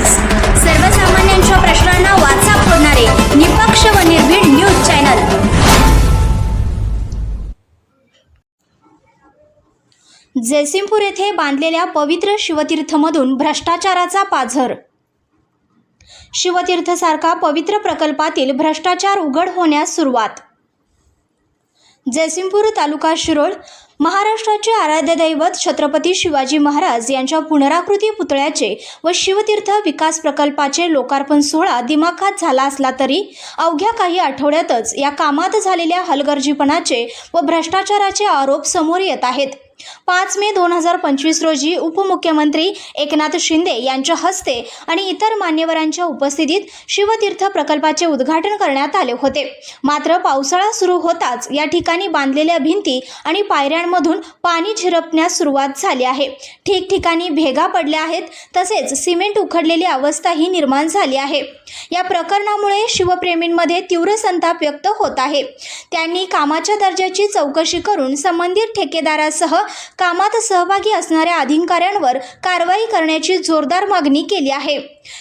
Times सर्वसामान्यांच्या प्रश्नांना वाचा फोडणारे निपक्ष व निर्भीड न्यूज चॅनल. जयसिंगपूर येथे बांधलेल्या पवित्र शिवतीर्थमधून भ्रष्टाचाराचा पाझर. शिवतीर्थसारखा पवित्र प्रकल्पातील भ्रष्टाचार उघड होण्यास सुरुवात. जयसिंगपूर तालुका शिरोळ महाराष्ट्राचे आराध्य दैवत छत्रपती शिवाजी महाराज यांच्या पुनराकृती पुतळ्याचे व शिवतीर्थ विकास प्रकल्पाचे लोकार्पण सोहळा दिमाखात झाला असला तरी अवघ्या काही आठवड्यातच या कामात झालेल्या हलगर्जीपणाचे व भ्रष्टाचाराचे आरोप समोर येत आहेत. पाच मे दोन हजार पंचवीस रोजी उपमुख्यमंत्री एकनाथ शिंदे यांच्या हस्ते आणि इतर मान्यवरांच्या उपस्थितीत शिवतीर्थ प्रकल्पाचे उद्घाटन करण्यात आले होते. मात्र पावसाळा सुरू होताच या ठिकाणी बांधलेल्या भिंती आणि पायऱ्यांमधून पाणी झिरपण्यास सुरुवात झाली आहे. ठिकठिकाणी भेगा पडल्या आहेत तसेच सिमेंट उखडलेली अवस्थाही निर्माण झाली आहे. या प्रकरणामुळे शिवप्रेमींमध्ये तीव्र संताप व्यक्त होत आहे. त्यांनी कामाच्या दर्जाची चौकशी करून संबंधित ठेकेदारासह कामात सहभागी असणाऱ्या अधिकाऱ्यांवर कारवाई करण्याची जोरदार मागणी केली आहे.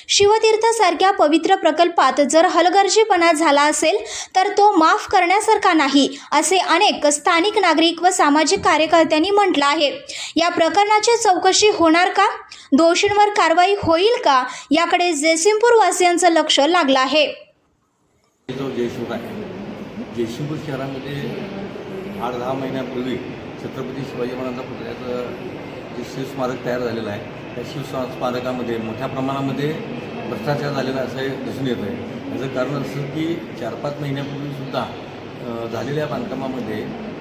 शिवतीर्थासारख्या पवित्र प्रकल्पात जर हलगर्जीपणा झाला असेल तर तो माफ करण्यासारखा नाही असे अनेक स्थानिक नागरिक व सामाजिक कार्यकर्त्यांनी म्हटलं आहे. या प्रकरणाची चौकशी होणार का? दोषींवर कारवाई होईल का? याकडे जयसिंगपूर वासियांचं लक्ष लागलं आहे. जयसिंगपूर शहरामध्ये आठ दहा महिन्यापूर्वी छत्रपती शिवाजी महाराजांचा पुतळ्याचं जे शिवस्मारक तयार झालेलं आहे त्या शिवस्मारकामध्ये मोठ्या प्रमाणामध्ये भ्रष्टाचार झालेला असं हे दिसून येतं आहे याचं कारण असं की चार पाच महिन्यापूर्वीसुद्धा झालेल्या बांधकामामध्ये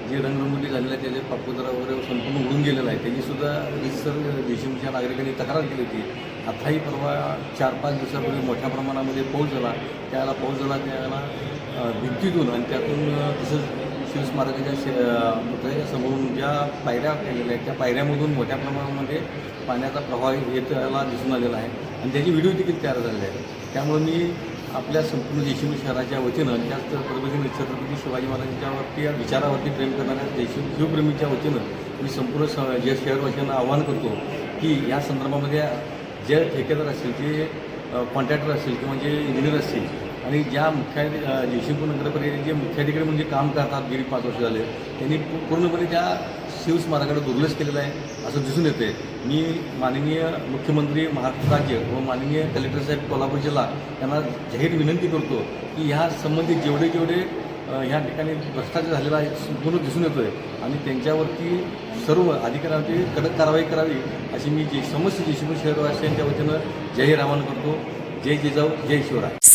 जे रंगरंगोटी झालेलं आहे त्याचे पापुद्रा वगैरे संपूर्ण उडून गेलेलं आहे. त्याचीसुद्धा रिसर देशमुखच्या नागरिकांनी तक्रार केली होती. आताही परवा चार पाच दिवसापूर्वी मोठ्या प्रमाणामध्ये पाऊस झाला. त्याला पाऊस झाला त्याला भिंतीतून आणि त्यातून तसंच तसंच शिवस्मारकाच्या शे पुतळ्याच्या समोरून ज्या पायऱ्या केलेल्या आहेत त्या पायऱ्यामधून मोठ्या प्रमाणामध्ये पाण्याचा प्रवाह येताना दिसून आलेला आहे. आणि त्याची व्हिडिओ देखील तयार झालेले आहे. त्यामुळे मी आपल्या संपूर्ण देशमुख शहराच्या वतीनं त्याच पद्धतीने छत्रपती शिवाजी महाराजांच्यावरती या विचारावरती प्रेम करणाऱ्या देशू शिवप्रेमीच्या वतीनं मी संपूर्ण स जे शहरवासियांना आवाहन करतो की या संदर्भामध्ये जे ठेकेदार असतील जे कॉन्ट्रॅक्टर असतील किंवा जे इंजिनियर असतील आणि ज्या मुख्या जयसिंगपूर नगरपालिकेचे जे मुख्याधिकारी म्हणजे काम करतात गेली पाच वर्ष झाले त्यांनी पूर्णपणे त्या शिवस्मारकाकडे दुर्लक्ष केलेलं आहे असं दिसून येते मी माननीय मुख्यमंत्री महाराष्ट्र राज्य व माननीय कलेक्टर साहेब कोल्हापूर जिल्हा यांना जाहीर विनंती करतो की ह्या संबंधित जेवढे जेवढे ह्या ठिकाणी भ्रष्टाचार झालेला आहे संपूर्ण दिसून येतो आहे आणि त्यांच्यावरती सर्व अधिकाऱ्यांची कडक कारवाई करावी अशी मी जे समस्त जयशिंपूर शहरवासियांच्या वतीनं जाहीर आवाहन करतो. जय जिजाऊ जय शिवराय.